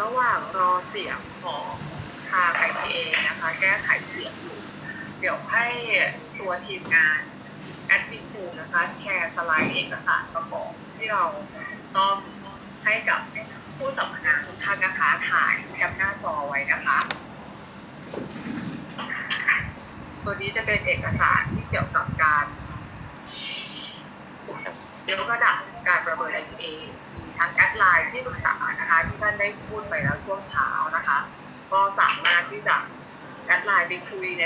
ระหว่างรอเสียงของทาง ITA นะคะ แก้ไขเสียงอยู่ เดี๋ยวให้ตัวทีมงานแอดมินคูนะคะ แชร์สไลด์เอกสารประกอบที่เราต้องให้กับผู้สัมมนาทุกท่านนะคะ ถ่ายแคปหน้าจอไว้นะคะ ตัวนี้จะเป็นเอกสารที่เกี่ยวกับการยกระดับการประเมิน IPA มีทั้งแอ ไลน์ที่ปรึกษานะคะ ที่ท่านได้พูดไปแล้วช่วงเช้านะคะ ก็สามารถที่จะแอดไลน์ไปคุยใน